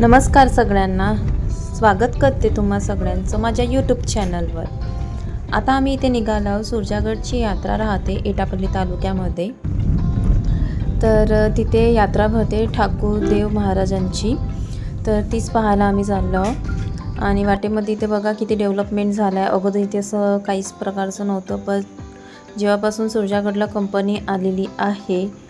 नमस्कार सगळ्यांना. स्वागत करते तुम्हा सगळ्यांचं माझ्या यूट्यूब चॅनलवर आता आम्ही इथे निघालो आहोत. सुरजागडची यात्रा राहते एटापल्ली तालुक्यामध्ये. तर तिथे यात्रा भरते ठाकूरदेव महाराजांची. तर तीच पाहायला आम्ही चाललो आणि वाटेमध्ये इथे बघा किती डेव्हलपमेंट झालं आहे अगोदर इथे असं काहीच प्रकारचं नव्हतं पण जेव्हापासून सुरजागडला कंपनी आलेली आहे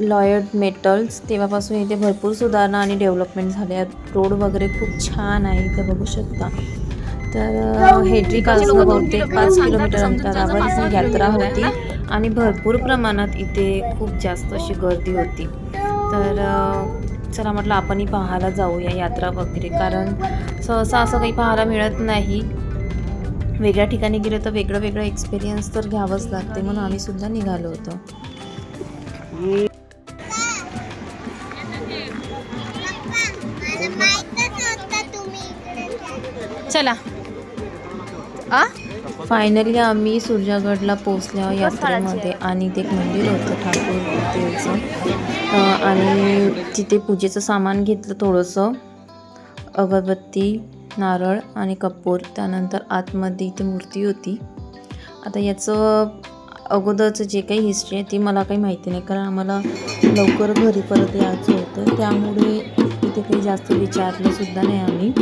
लॉयड मेटल्स तेव्हापासून इथे भरपूर सुधारणा आणि डेव्हलपमेंट झाले आहेत. रोड वगैरे खूप छान आहे इथे बघू शकता. तर हेड्री कालचं बहुतेक पाच किलोमीटर अंतरावर ही यात्रा होती आणि भरपूर प्रमाणात इथे खूप जास्त अशी गर्दी होती. तर चला म्हटलं आपणही पाहायला जाऊया यात्रा वगैरे कारण सहसा असं काही पाहायला मिळत नाही. वेगळ्या ठिकाणी गेलं तर वेगळं वेगळं एक्सपिरियन्स तर घ्यावंच लागते म्हणून आम्ही सुद्धा निघालो होतो. चला. आ? फायनली आम्ही सुरजागडला पोचलो यात्रेमध्ये आणि ते एक मंदिर होतं ठाकूर आणि तिथे पूजेचं सामान घेतलं थोडंसं. अगरबत्ती नारळ आणि कपूर. त्यानंतर आतमध्ये इथे मूर्ती होती. आता याचं अगोदरचं जे काही हिस्ट्री आहे ती मला काही माहिती नाही. कारण आम्हाला लवकर घरी परत यायचं होतं. त्यामुळे इथे काही जास्त विचारलं सुद्धा नाही आम्ही.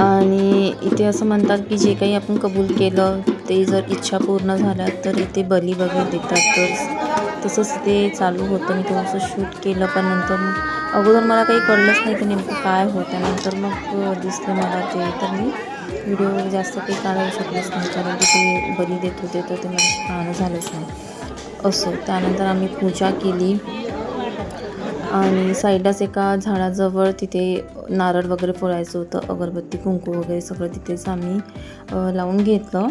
आणि इथे असं म्हणतात की जे काही आपण कबूल केलं ते जर इच्छा पूर्ण झाल्या तर इथे बली वगैरे देतात. तर तसंच ते चालू होतं. मी थोडंसं शूट केलं पण नंतर अगोदर मला काही कळलंच नाही की नेमकं काय होतं. नंतर मग दिसलं मला ते. तर मी व्हिडिओ जास्त काही काढू शकलोच नाही कारण की ते बली देत होते तर ते मला पाहणं झालंच नाही. असो. त्यानंतर आम्ही पूजा केली. आणि साईडलाच एका झाडाजवळ तिथे नारळ वगैरे फोडायचं होतं अगरबत्ती कुंकू वगैरे सगळं तिथेच आम्ही लावून घेतलं.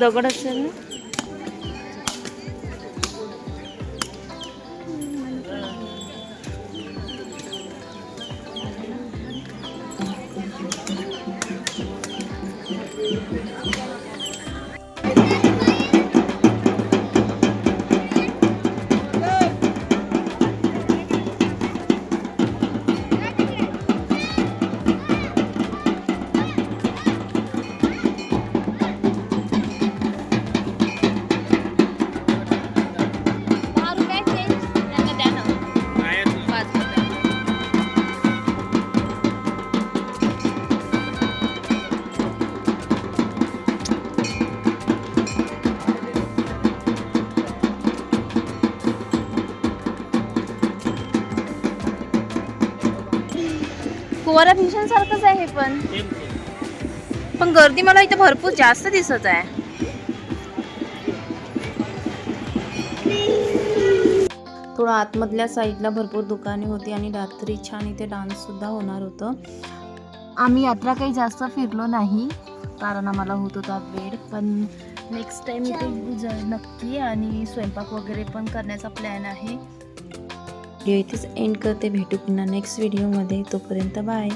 दगड असेल ना दहा कुवारा भीषण सारखंच आहे पण. पण गर्दी मला इथे भरपूर जास्त दिसत आहे. थोडं आतमधल्या साईडला भरपूर दुकाने होती आणि रात्री छान इथे डान्स सुद्धा होणार होतं. आम्ही यात्रा काही जास्त फिरलो नाही कारण आम्हाला होत होता वेळ पण नेक्स्ट टाइम इथे नक्की आणि स्वयंपाक वगैरे पण करण्याचा प्लॅन आहे. व्हिडिओ इथेच एंड करते. भेटू पुन्हा नेक्स्ट व्हिडिओमध्ये तोपर्यंत बाय